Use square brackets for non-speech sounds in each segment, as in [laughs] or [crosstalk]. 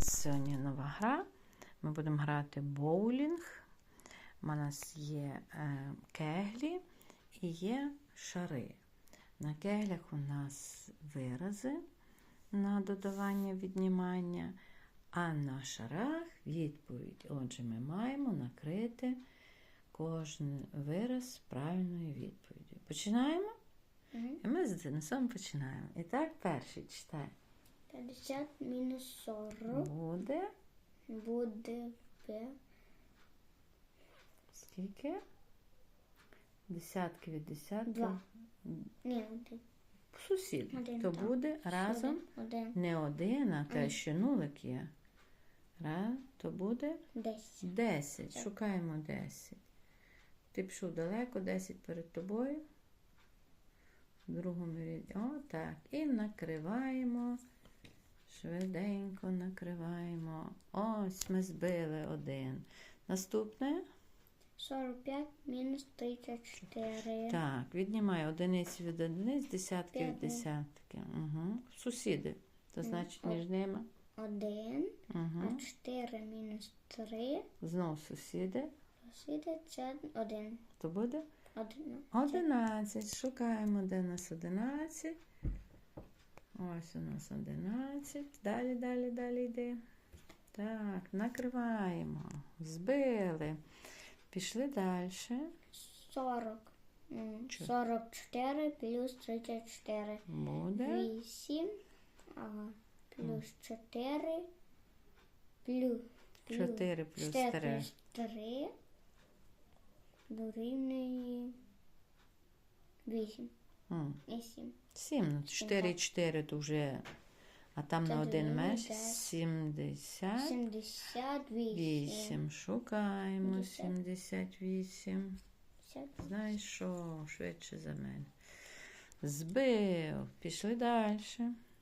нас сьогодні нова гра. Ми будемо грати боулінг. У нас є е, кеглі і є шари. На кеглях у нас вирази на додавання віднімання, а на шарах відповідь. Отже, ми маємо накрити кожен вираз правильною відповіддю. Починаємо? Мгм. І ми з Денисом починаємо. І так, перший читай. 50 мінус 40 Буде буде П. скільки? Десятки від десятки. Два. Ні, один. Сусід. Один, То так. буде разом Один. не один, а те, що нулик є. Раз, то буде Десять. 10. Так. Шукаємо 10. Ти пішов далеко, 10 перед тобою. В другому ряді. О, так. І накриваємо. Швиденько накриваємо. Ось ми збили один. Наступне. 45 мінус 34. Так, віднімай одиниці від одиниць, десятки від десятки. Угу. Сусіди. То значить між ними. Один. Угу. А 4 мінус 3. Знов сусіди. Сусіди це один. То буде Один. 11. Шукаємо, де у нас 11. Ось у нас 11. Далі, далі, далі йди. Так, накриваємо. Збили. Пішли далі. 40. М, 44 плюс 34. Буде. 8. Ага. Плюс 4. Плюс. 4 плюс 4 3. плюс 3 дорівнює 8 і 7. 7. Ну, 4 і 4 то вже. А там на один дорівнює меж. 70. 78. 8. Шукаємо 70. 78. 70. Знаєш що, швидше за мене. Збив. Пішли далі.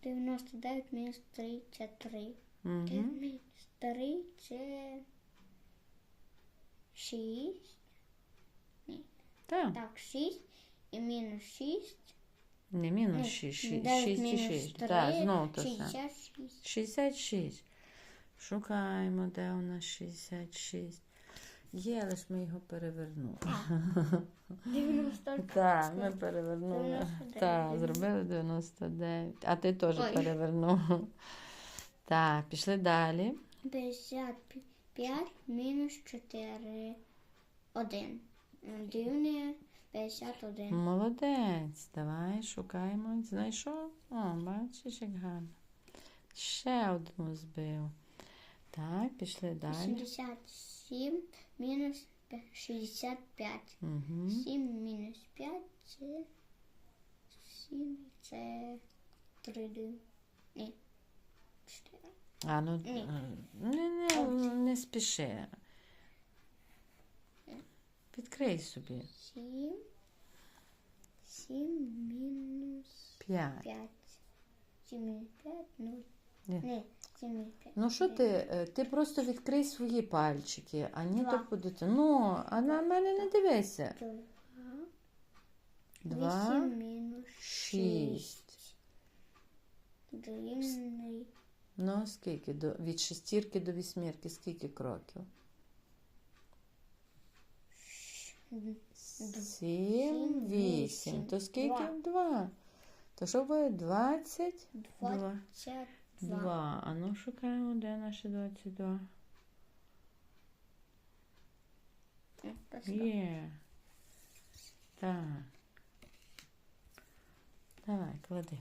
99 мінус 3 це 3. Угу. Мінус 3 це 6. Так, Так, 6 і мінус 6. не мінус 6, 6, 6 і 6. Так, знову то саме. 66. 66. Шукаємо, де у нас 66. Є, але ж ми його перевернули. 90. [laughs] Так, ми перевернули. 99. Так, зробили 99. А ти теж перевернув. Так, пішли далі. 55 мінус 4. 1. Дивне 51. Молодець. Давай шукаємо. Знайшов? О, бачиш, як гарно. Ще одну збив. Так, пішли далі. 87 мінус 65. Угу. 7 мінус 5 це 7 це 3 Ні. 4. А ну Ні. не, не, не спіши. Відкрий собі. 7. 7 мінус 5. 5. 7 мінус 5, 0. Ні. Ні, 7 мінус 5. Ну що ти? е, Ти просто відкрий свої пальчики, а ні Два. так буде. Ну, а на мене не дивися. 2. Два, 8 мінус 6. шість. Дорівнює Ну, скільки? До, від шестірки до вісьмірки, скільки кроків? Сім, Сім, вісім. То скільки? Два. Два. То що буде? Двадцять? Два. 22. Два. А ну шукаємо, де наші 22. Є. Так. Давай, клади.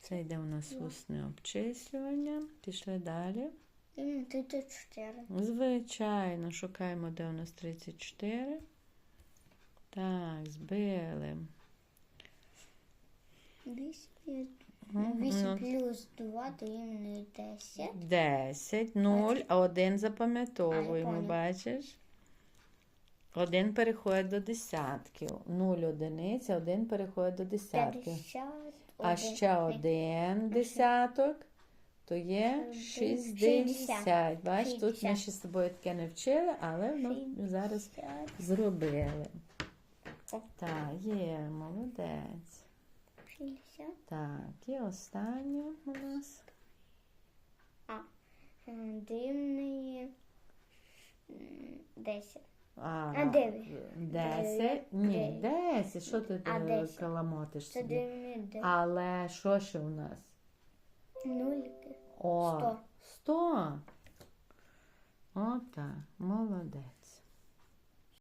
Це йде у нас Два. усне обчислювання. Пішли далі. 34. Звичайно, шукаємо, де у нас 34. Так, збили. 8 Мгм, 8 ну, плюс 2 дорівнює 10. 10, 0, а 1 запам'ятовуємо, бачиш? Один переходить до десятків. 0 одиниць, а 1 переходить до десятків. А ще один десяток, то є Один. 60. Бачиш, тут ми ще з тобою таке не вчили, але ми зараз зробили. Так, є, молодець. 60. Так, і останнє у нас. А, дивний. м, Десять. А, А, дев'ять. Десять? Дев'ять. Ні, десять. Що ти А, е, десять. каламотиш Це собі? дивний десять. Але що ще у нас? Нульки. О, Сто. Сто. Ота, молодець.